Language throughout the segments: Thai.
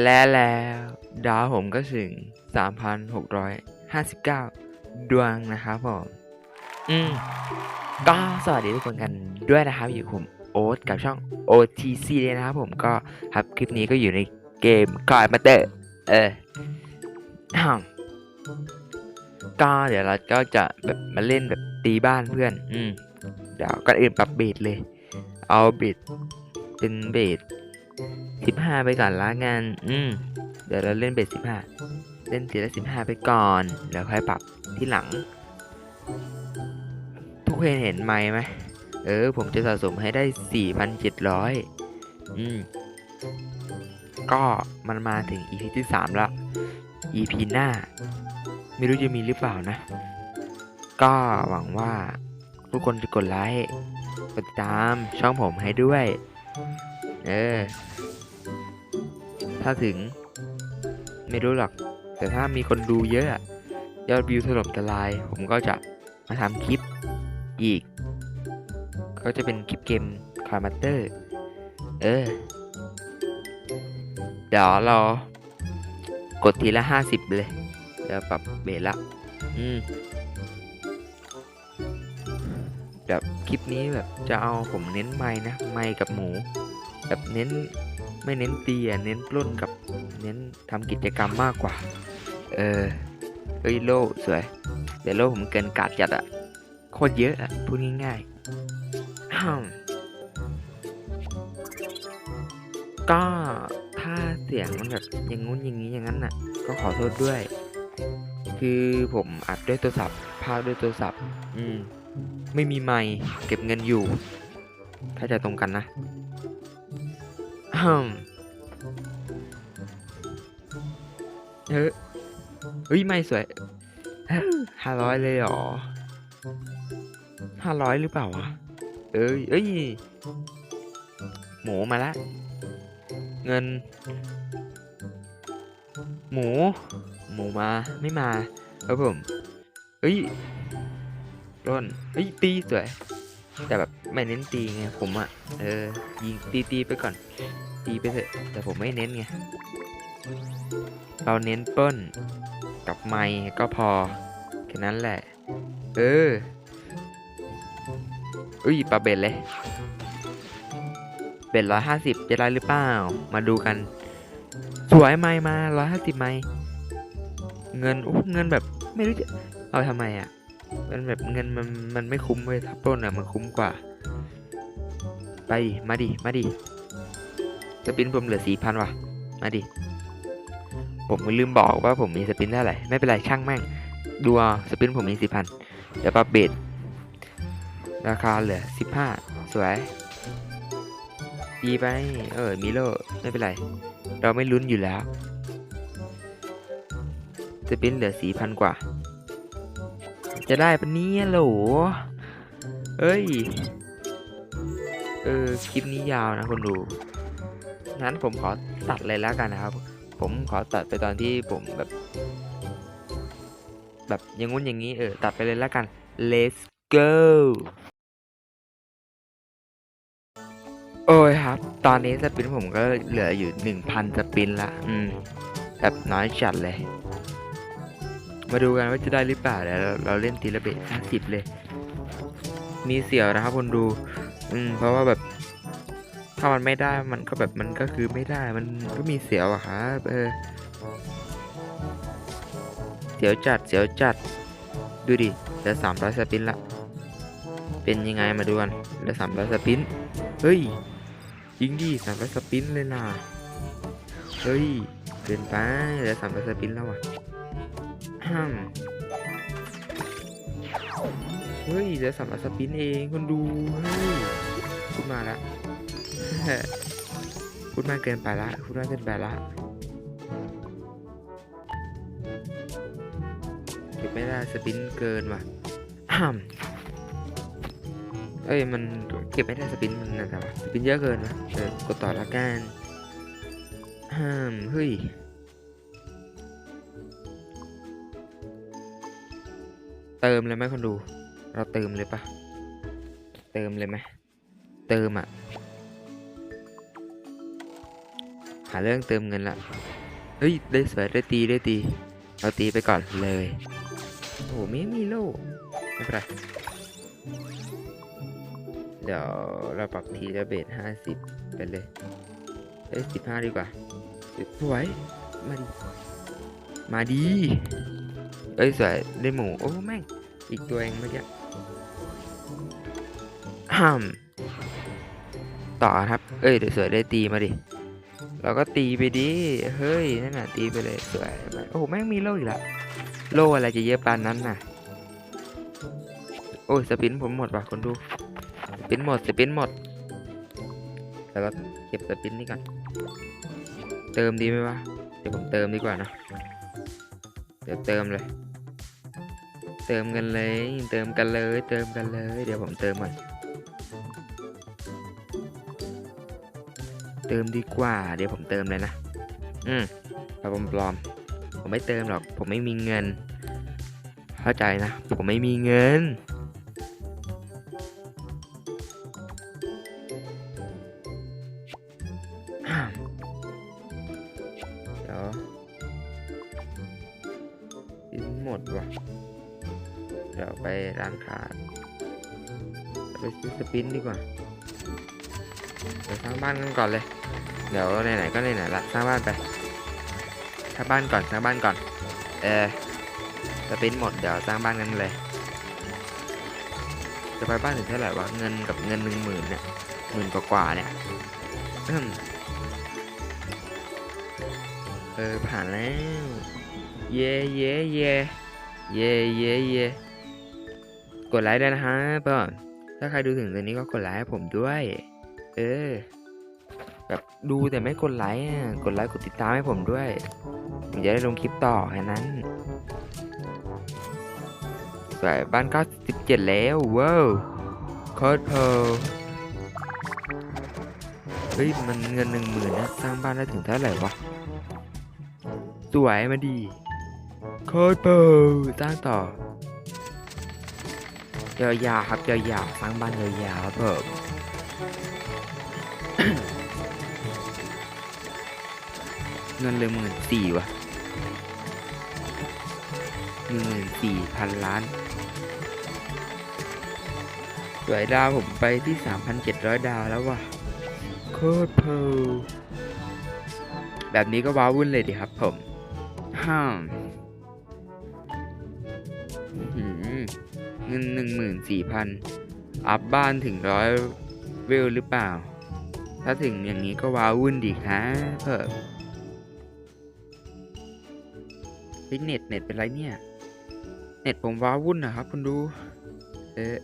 และแล้วดาวผมก็ถึง 3,659 ดวงนะครับผม อืม ก็สวัสดีทุกคนกันด้วยนะครับ อยู่ผมโอ๊ตกับช่อง OTC เลยนะครับผมก็ครับคลิปนี้ก็อยู่ในเกมกอยมาเตอร์เออก็เดี๋ยวเราก็จะแบบมาเล่นแบบตีบ้านเพื่อน อืม เดี๋ยวก่อนอื่นปรับเบสเลย เอาเบสเป็นเบส สิบห้าไปก่อนละงานอืม เดี๋ยวเราเล่นเบสสิบห้า เล่นทีละสิบห้าไปก่อน เดี๋ยวค่อยปรับที่หลัง ทุกคนเห็นไหมไหม เออ ผมจะสะสมให้ได้สี่พันเจ็ดร้อยอืม ก็มันมาถึง EP ที่สามแล้ว EP หน้า ไม่รู้จะมีหรือเปล่านะ ก็หวังว่าทุกคนจะกดไลค์ กดติดตามช่องผมให้ด้วย เออ ถ้าถึง ไม่รู้หรอก แต่ถ้ามีคนดูเยอะ ยอดวิวถล่มทลาย ผมก็จะมาทำคลิปอีก ก็จะเป็นคลิปเกมคาร์มาเตอร์ เออ เดี๋ยวเรากดทีละห้าสิบเลย เดี๋ยวปรับเบสละ อืม แบบคลิปนี้แบบจะเอาผมเน้นไม้นะ ไม้กับหมู แบบเน้น ไม่เน้นตีอะเน้นปล้นกับเน้นทำกิจกรรมมากกว่า เออเฮ้ยโล่สวยเดี๋ยวโล่ผมเกินกาดจัดอะโคตรเยอะอะพูดง่ายๆก็ถ้าเสียงมันแบบอย่างงู้นอย่างนี้อย่างนั้นน่ะ ก็ขอโทษด้วย คือผมอัดด้วยโทรศัพท์พากย์ด้วยโทรศัพท์ อืม ไม่มีไมค์เก็บเงินอยู่ ถ้าจะตรงกันนะ เฮ้ยเฮ้ย ไม่สวยห้าร้อยเลยเหรอห้าร้อยหรือเปล่าวะ เอ้ย เอ้ย หมูมาละ เงิน หมู หมูมา ไม่มาครับผม เอ้ยร่นเอ้ย ตีสวย แต่แบบไม่เน้นตีไงผมอะเออ ยิงตีตีไปก่อน ตีไปเถอะ แต่ผมไม่เน้นไง เราเน้นเปิ้ลกับไม้ก็พอ แค่นั้นแหละ เออ อุ้ยปลาเบ็ดเลย เบ็ดร้อยห้าสิบจะได้หรือเปล่า มาดูกัน สวยไม้มาร้อยห้าสิบไม้เงินอู้เงินแบบไม่รู้จะเอาทำไมอะ มันแบบเงินมันมันไม่คุ้มเลยทับต้นอะ มันคุ้มกว่า ไปมาดิ มาดิ สปินผมเหลือสี่พันว่ะ มาดิ ผมลืมบอกว่าผมมีสปินเท่าไหร่ ไม่เป็นไรช่างแม่ง ดูสปินผมมีสี่พันเดี๋ยวปรับเบสราคาเหลือสิบห้าสวย ดีไป เออ มิโล ไม่เป็นไร เราไม่ลุ้นอยู่แล้ว สปินเหลือสี่พันกว่า จะได้ปะเนี่ยโหลเอ้ย เออ คลิปนี้ยาวนะคนดู งั้นผมขอตัดเลยแล้วกันนะครับ ผมขอตัดไปตอนที่ผมแบบ แบบอย่างงู้นอย่างนี้เออตัดไปเลยแล้วกัน let's go โอ้ยครับ ตอนนี้สปินผมก็เหลืออยู่หนึ่งพันสปินละ อืม แบบน้อยจัดเลย มาดูกันว่าจะได้หรือเปล่าเดี๋ยวเราเราเล่นทีละเบสห้าสิบเลย มีเสียวนะครับคนดู อืม เพราะว่าแบบ ถ้ามันไม่ได้มันก็แบบมันก็คือไม่ได้มันก็มีเสียวอะครับเออเสียวจัดเสียวจัดดูดิเหลือสามร้อยสปินละเป็นยังไงมาดูกันเหลือสามร้อยสปินเฮ้ยยิงดิสามร้อยสปินเลยนะเฮ้ยเกินไปเหลือสามร้อยสปินแล้วอะเฮ้ยเหลือสามร้อยสปินเองคนดูเฮ้ยพูดมาละ พูดมากเกินไปละพูดมากเกินไปละเก็บไม่ได้สปินเกินว่ะอ้ามเอ้ยมันเก็บไม่ได้สปินมันนะแต่ว่าสปินเยอะเกินวะเออกดต่อละกันห้ามเฮ้ยเติมเลยไหมคนดู เราเติมเลยปะเติมเลยไหมเติมอะ หาเรื่องเติมเงินละ เฮ้ย ได้สวยได้ตีได้ตี เราตีไปก่อนเลย โอ้โหไม่มีโล่ไม่เป็นไร เดี๋ยวเราปรับทีละเบสห้าสิบไปเลยเอ้ยสิบห้าดีกว่าสวย มาดิ มาดี เอ้ยสวยได้หมู โอ้แม่ง อีกตัวเองเมื่อกี้ห้ามต่อครับ เอ้ยเดี๋ยวสวยได้ตีมาดิ เราก็ตีไปดิ เฮ้ย นั่นน่ะ ตีไปเลยสวยโอ้แม่งมีโล่อีกละ โล่อะไรจะเยอะปานนั้นน่ะ โอ้ย สปินผมหมดว่ะคนดู สปินหมด สปินหมดแต่เราเก็บสปินนี่ก่อน เติมดีไหมวะ เดี๋ยวผมเติมดีกว่านะ เดี๋ยวเติมเลย เติมกันเลย เติมกันเลย เติมกันเลย เดี๋ยวผมเติมก่อน เติมดีกว่า เดี๋ยวผมเติมเลยนะ อืมปลอมปลอมๆผมไม่เติมหรอก ผมไม่มีเงิน เข้าใจนะ ผมไม่มีเงิน เดี๋ยวกินหมดว่ะ เดี๋ยวไปร้านค้าไปซื้อสปินดีกว่า เดี๋ยวสร้างบ้านกันก่อนเลย เดี๋ยวไหนๆก็ไหนๆละสร้างบ้านไปสร้างบ้านก่อนสร้างบ้านก่อน เออสปินหมดเดี๋ยวสร้างบ้านกันเลย จะไปบ้านถึงเท่าไหร่วะเงินกับเงินหนึ่งหมื่นเนี่ยหมื่นกว่าๆเนี่ยเออผ่านแล้ว เย่เย่เย่เย่เย่เย่กดไลค์ด้วยนะฮะเพื่อนถ้าใครดูถึงตรงนี้ก็กดไลค์ให้ผมด้วย เออ แบบดูแต่ไม่กดไลค์กดไลค์กดติดตามให้ผมด้วยผมจะได้ลงคลิปต่อแค่นั้นสวยบ้านก็สิบเจ็ดแล้วว้าวโคตรเพอเฮ้ยมันเงินหนึ่งหมื่นนะสร้างบ้านได้ถึงเท่าไหร่วะสวยมาดีโคตรเพอสร้างต่อยาวๆครับยาวๆสร้างบ้านยาวๆครับผม เงินเลยหมื่นสี่วะหนึ่งหมื่นสี่พันล้านสวยดาวผมไปที่สามพันเจ็ดร้อยดาวแล้ววะโคตรเพอแบบนี้ก็ว้าวุ่นเลยดิครับผมห้ามหืมเงินหนึ่งหมื่นสี่พันอัพบ้านถึงร้อยเวลหรือเปล่า ถ้าถึงอย่างนี้ก็ว้าวุ่นดีครับเพิ่ม ฮ้ยเน็ตเน็ตเป็นไรเนี่ย เน็ตผมว้าวุ่นนะครับคุณดู เออ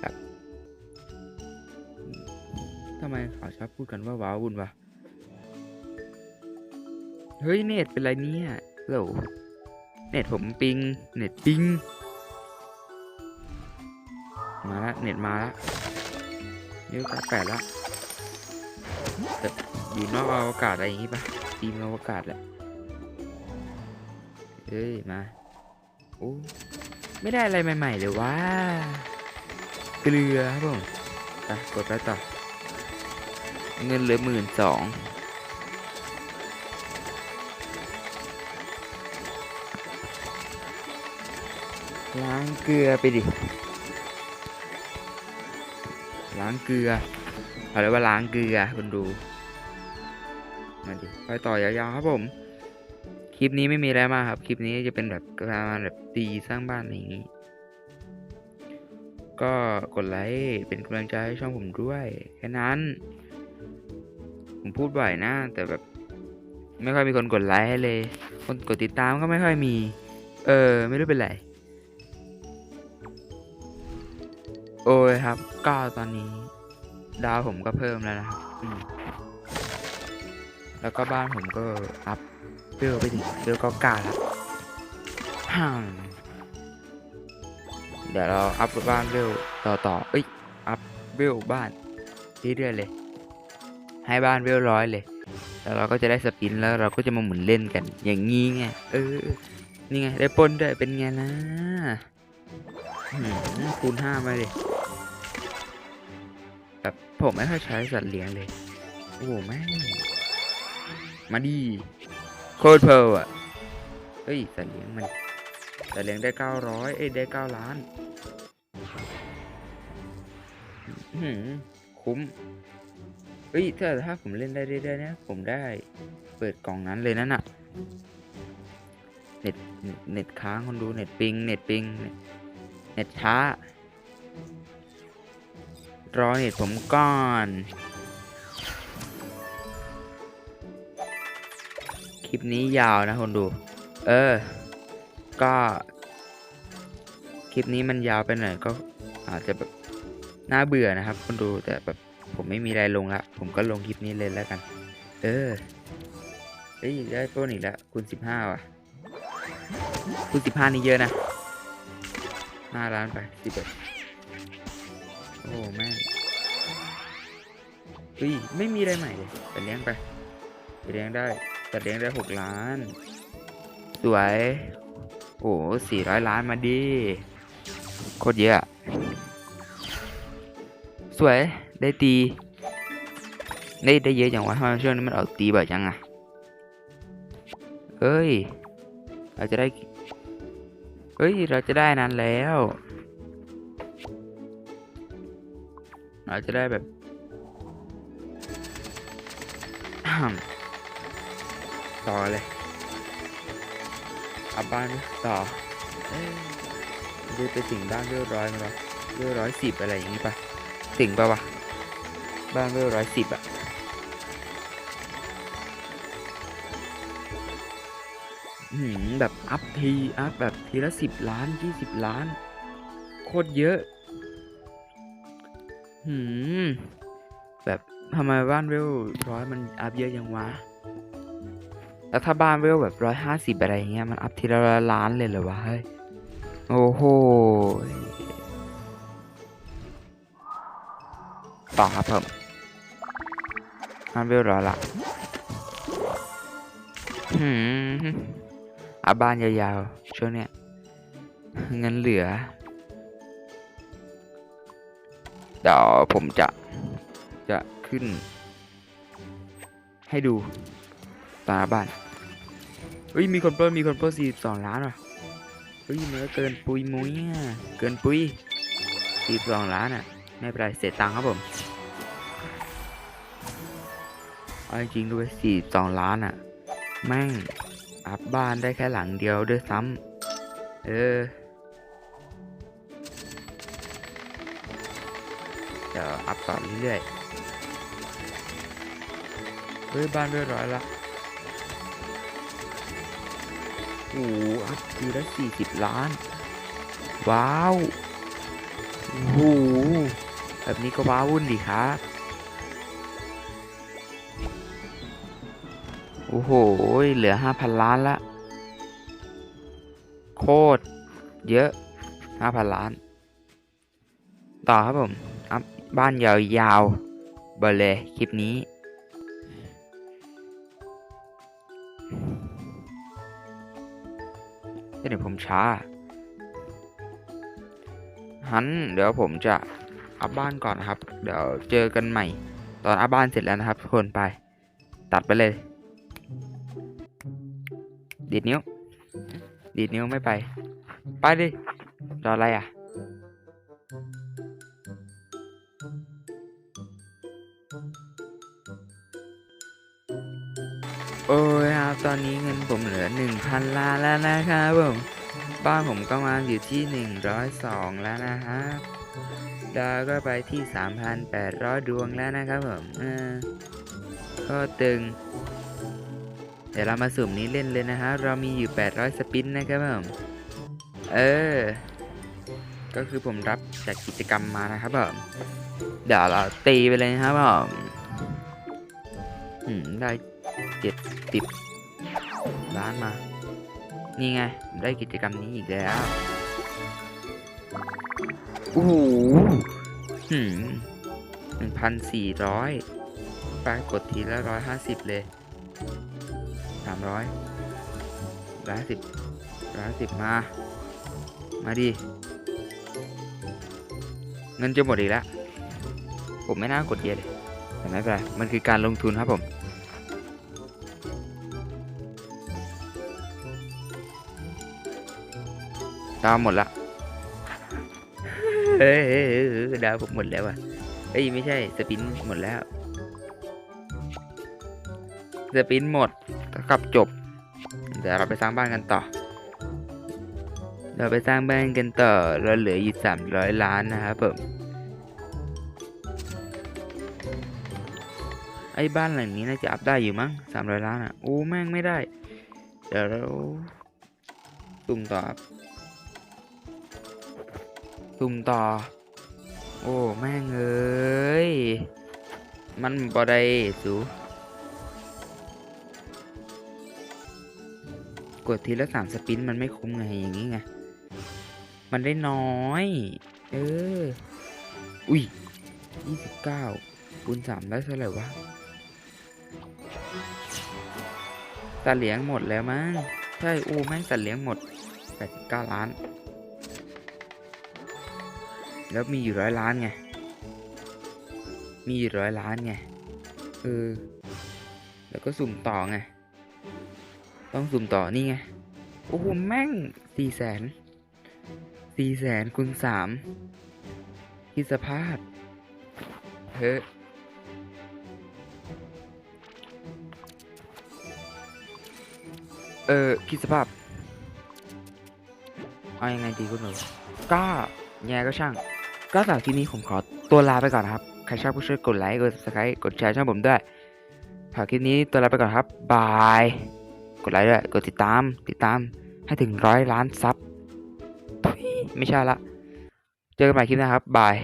แบบทำไมเขาชอบพูดกันว่าว้าวุ่นวะ เฮ้ยเน็ตเป็นไรเนี่ยโหลเน็ตผมปิง เน็ตปิง มาละ เน็ตมาละเดี๋ยวแปดละแบบอยู่นอกอวกาศอะไรอย่างงี้ปะทีมอวกาศแหละ เอ้ย มาโอ้ไม่ได้อะไรใหม่ ๆ เลยว่าเกลือครับผมไปกดไปต่อ เงินเหลือหมื่นสองล้างเกลือไปดิ ล้างเกลือเขาเรียว่าล้างเกลือคุณดู มาดิ ไปต่อยาวๆครับผม คลิปนี้ไม่มีอะไรมากครับ คลิปนี้จะเป็นแบบประมาณแบบตีสร้างบ้านอะไรอย่างนี้ ก็กดไลค์เป็นกำลังใจให้ช่องผมด้วย แค่นั้น ผมพูดบ่อยนะ แต่แบบ ไม่ค่อยมีคนกดไลค์ให้เลย คนกดติดตามก็ไม่ค่อยมี เออ ไม่รู้เป็นไร โอ้ยครับก็ตอนนี้ ดาวผมก็เพิ่มแล้วนะครับแล้วก็บ้านผมก็อัพ เบลไปถึงเบลก็กล้าล้วฮ่ามเดี๋ยวเราอัพบ้านเบลต่อต่อเอ้ยอัพเบลบ้านเรื่อยๆเลย ให้บ้านเบลร้อยเลย แล้วเราก็จะได้สปินแล้วเราก็จะมาหมุนเล่นกัน อย่างงี้ไงเออนี่ไงได้ปนด้วยเป็นไงนะคูณห้ามาเลยแบบผมไม่ค่อยใช้สัตว์เลี้ยงเลย โอ้โหแม่มาดี โคตรเพลอะเฮ้ยสัตว์เลี้ยงมันสัตว์เลี้ยงได้เก้าร้อยเอ้ยได้เก้าล้านหือคุ้มเฮ้ยถ้าถ้าผมเล่นได้เรื่อยๆนะผมได้เปิดกล่องนั้นเลยนั่นน่ะเน็ตเน็ตค้างคนดูเน็ตปิงเน็ตปิงเนตเน็ตช้ารอเน็ตผมก่อน ลิปนี้ยาวนะคนดู เออ ก็คลิปนี้มันยาวไปหน่อยก็อาจจะแบบน่าเบื่อนะครับ คนดูแต่แบบผมไม่มีอะไรลงละผมก็ลงคลิปนี้เลยแล้วกัน เออเฮ้ยได้โปรอีกแล้วคูณสิบห้าว่ะคูณสิบห้านี่เยอะนะห้าล้านไปสิบเอ็ดโอ้แม่เฮ้ยไม่มีอะไรใหม่เลยแต่เลี้ยงไปไปเลี้ยงได้ ตัดเลี้ยงได้หกล้าน สวย โอ้สี่ร้อยล้านมาดิ โคตรเยอะ สวย ได้ตี ได้ได้เยอะอย่างวะทำไมช่วงนี้มันออกตีบ่อยจังอะเอ้ย เราจะได้เฮ้ย เราจะได้นั้นแล้ว เราจะได้แบบ ต่อเลยอาบ้านดิต่อเอ้ยดูไปถึงบ้านเรียร้อยไหมวะเรียร้อยสิบอะไรอย่างงี้ปะถึงปะวะบ้านเรียร้อยสิบอะหือแบบอัพทีอัพแบบทีละสิบล้านยี่สิบล้าน โคตรเยอะหืมแบบทำไมบ้านเวลร้อยมันอัพเยอะยังวะ แล้วถ้าบ้านเวลแบบร้อยห้าสิบอะไรเงี้ยมันอัพทีละล้านเลยเหรอวะเฮ้ยโอ้โหต่อครับผมบ้านเวลร้อยละหืมอาบ้านยาวๆช่วงเนี้ยเงินเหลือเดี๋ยวผมจะจะขึ้น ให้ดูตาบ้าน ฮ้ยมีคนปล้นมีคนปล้นสี่สองล้านว่ะเฮ้ยมันก็เกินปุยมุ้ยอะเกินปุยสี่สองล้านอะไม่เป็นไรเสียตังค์ครับผมเอาจริงด้วยสี่สองล้านอะ แม่งอัพบ้านได้แค่หลังเดียวด้วยซ้ำเออเดี๋ยวอัพต่อเรื่อยๆเฮ้ยบ้านเรียบร้อยละ หอัพทีละสี่สิบล้าน ว้าวโอ้โหแบบนี้ก็ว้าวุ่นดีครับ โอ้โห เหลือห้าพันล้านละ โคตร เยอะห้าพันล้าน ต่อครับผม อัพบ้านยาวๆเบอเลยคลิปนี้ เดี๋ยวผมช้าหันเดี๋ยวผมจะอัพบ้านก่อนนะครับ เดี๋ยวเจอกันใหม่ ตอนอัพบ้านเสร็จแล้วนะครับคนไป ตัดไปเลยดีดนิ้ว ดีดนิ้วไม่ไป ไปดิรออะไรอะโอ้ย ตอนนี้เงินผมเหลือหนึ่งพันล้านแล้วนะครับผมบ้านผมก็มาอยู่ที่หนึ่งร้อยสองแล้วนะครับดาวก็ไปที่สามพันแปดร้อยดวงแล้วนะครับผมก็ตึง เดี๋ยวเรามาสุ่มนี้เล่นเลยนะฮะ เรามีอยู่ 800 สปินนะครับผม เออ ก็คือผมรับจากกิจกรรมมานะครับผม เดี๋ยวเราตีไปเลยนะครับผม อืม ได้เจ็ดสิบ ล้านมา นี่ไง ได้กิจกรรมนี้อีกแล้วโอ้โหหืมหนึ่งพันสี่ร้อยไปกดทีละร้อยห้าสิบเลยสามร้อยร้อยสิบร้อยสิบมา มาดิ เงินจะหมดอีกแล้ว ผมไม่น่ากดเยอะเลยแต่ไม่เป็นไร มันคือการลงทุนครับผม ดาวหมดละเฮ้ยดาวผมหมดแล้วอะเอ้ยไม่ใช่สปินหมดแล้วสปินหมดกับจบ เดี๋ยวเราไปสร้างบ้านกันต่อ เราไปสร้างบ้านกันต่อ เราเหลืออยู่สามร้อยล้านนะครับผมไอ้บ้านหลังนี้น่าจะอัพได้อยู่มั้งสามร้อยล้านอะโอ้แม่งไม่ได้ เดี๋ยวเราตุ่มต่อ ครับตุ่มต่อ โอ้ แม่งเอ้ย มันบ่ได้สูกดทีละสามสปินมันไม่คุ้มไงอย่างนี้ไง มันได้น้อย เออ อุ้ยยี่สิบเก้าคูณสามได้เท่าไหร่วะสัตว์เลี้ยงหมดแล้วมั้ง ใช่ อู้แม่งสัตว์เลี้ยงหมดแปดสิบเก้าล้าน แล้วมีอยู่ร้อยล้านไง มีอยู่ร้อยล้านไง เออ แล้วก็สุ่มต่อไง ต้องสุ่มต่อนี่ไง โอ้โห แม่งสี่แสนสี่แสนคูณสามคิดสภาพเฮ้ยเออคิดสภาพ เอายังไงดีคุณหนูก็ยังไงก็ช่าง ก็สำหรับคลิปนี้ผมขอตัวลาไปก่อนนะครับ ใครชอบก็ช่วยกดไลค์กด subscribe กดแชร์ช่องผมด้วยสำหรับคลิปนี้ตัวลาไปก่อนครับบาย กดไลค์ด้วย กดติดตาม ติดตามให้ถึงร้อยล้านซับ ไม่ใช่ละ เจอกันใหม่คลิปนะครับบาย